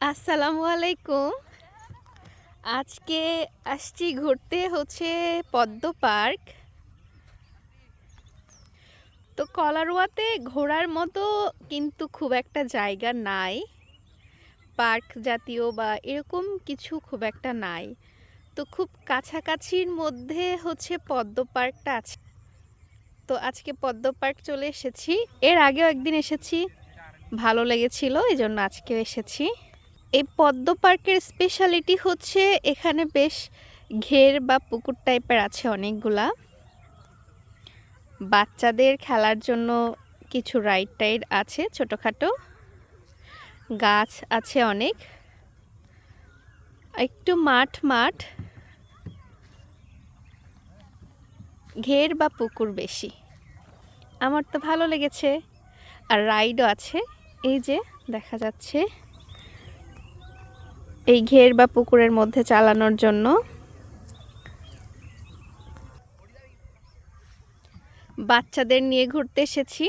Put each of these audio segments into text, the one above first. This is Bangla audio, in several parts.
আসসালামু আলাইকুম। আজকে আসছি ঘুরতে হচ্ছে পদ্ম পার্ক। তো কলারোয়াতে ঘোরার মতো কিন্তু খুব একটা জায়গা নাই। পার্ক জাতীয় বা এরকম কিছু খুব একটা নাই। তো খুব কাছাকাছির মধ্যে হচ্ছে পদ্ম পার্কটা আছে। তো আজকে পদ্ম পার্ক চলে এসেছি। এর আগেও একদিন এসেছি। ভালো লেগেছিল এই জন্য আজকেও এসেছি। এই পদ্ম পার্কের স্পেশালিটি হচ্ছে এখানে বেশ ঘের বা পুকুর টাইপের আছে অনেকগুলা। বাচ্চাদের খেলার জন্য কিছু রাইড টাইড আছে ছোটোখাটো। গাছ আছে অনেক। একটু মাঠ মাঠ। ঘের বা পুকুর বেশি। আমার তো ভালো লেগেছে। আর রাইডও আছে। এই যে দেখা যাচ্ছে। এই ঘের বা পুকুরের মধ্যে চালানোর জন্য। বাচ্চাদের নিয়ে ঘুরতে এসেছি।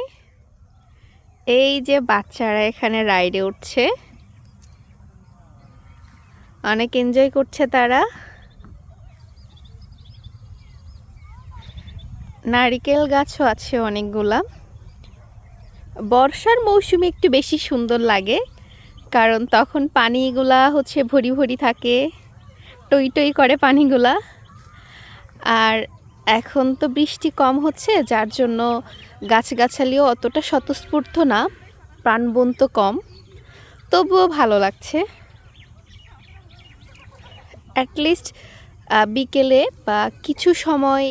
এই যে বাচ্চারা এখানে রাইডে উঠছে। অনেক এনজয় করছে তারা। নারিকেল গাছও আছে অনেকগুলা। বর্ষার মৌসুমে একটু বেশি সুন্দর লাগে। কারণ তখন পানিগুলা হচ্ছে ভরি ভরি থাকে, টই টই করে পানিগুলা। আর এখন তো বৃষ্টি কম হচ্ছে, যার জন্য গাছগাছালিও অতটা স্বতঃস্ফূর্ত না, প্রাণবন্ত কম। তবুও ভালো লাগছে। অ্যাটলিস্ট বিকেলে বা কিছু সময়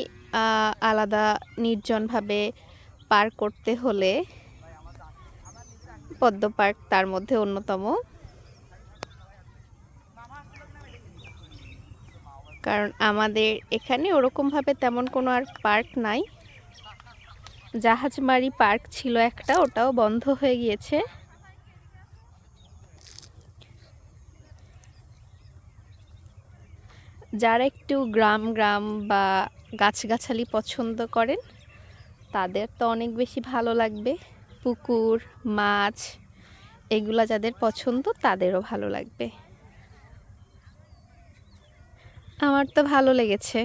আলাদা নির্জনভাবে পার করতে হলে পদ্ম পার্ক তার মধ্যে অন্যতম। কারণ আমাদের এখানে ওরকমভাবে তেমন কোনো আর পার্ক নাই। জাহাজমারি পার্ক ছিল একটা, ওটাও বন্ধ হয়ে গিয়েছে। যারা একটু গ্রাম গ্রাম বা গাছগাছালি পছন্দ করেন, তাদের তো অনেক বেশি ভালো লাগবে। পুকুর, মাছ, এগুলা যাদের পছন্দ তাদেরও ভালো লাগবে। আমার তো ভালো লেগেছে।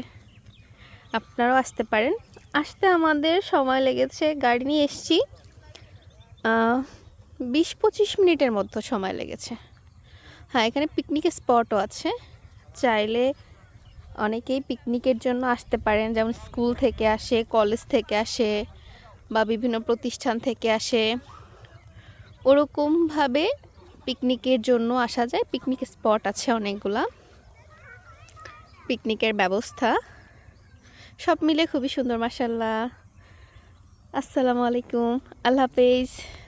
আপনারাও আসতে পারেন। আসতে আমাদের সময় লেগেছে, গাড়ি নিয়ে এসছি। বিশ পঁচিশ মিনিটের মধ্যে সময় লেগেছে। হ্যাঁ এখানে পিকনিকের স্পটও আছে। চাইলে অনেকেই পিকনিকের জন্য আসতে পারেন, যেমন স্কুল থেকে আসে কলেজ থেকে আসে। বা বিভিন্ন প্রতিষ্ঠান থেকে আসে। ওরকমভাবে পিকনিকের জন্য আসা যায়। পিকনিক স্পট আছে অনেকগুলা। পিকনিকের ব্যবস্থা। সব মিলে খুবই সুন্দর মাসাল্লাহ আসসালামু আলাইকুম। আল্লাহ হাফেজ।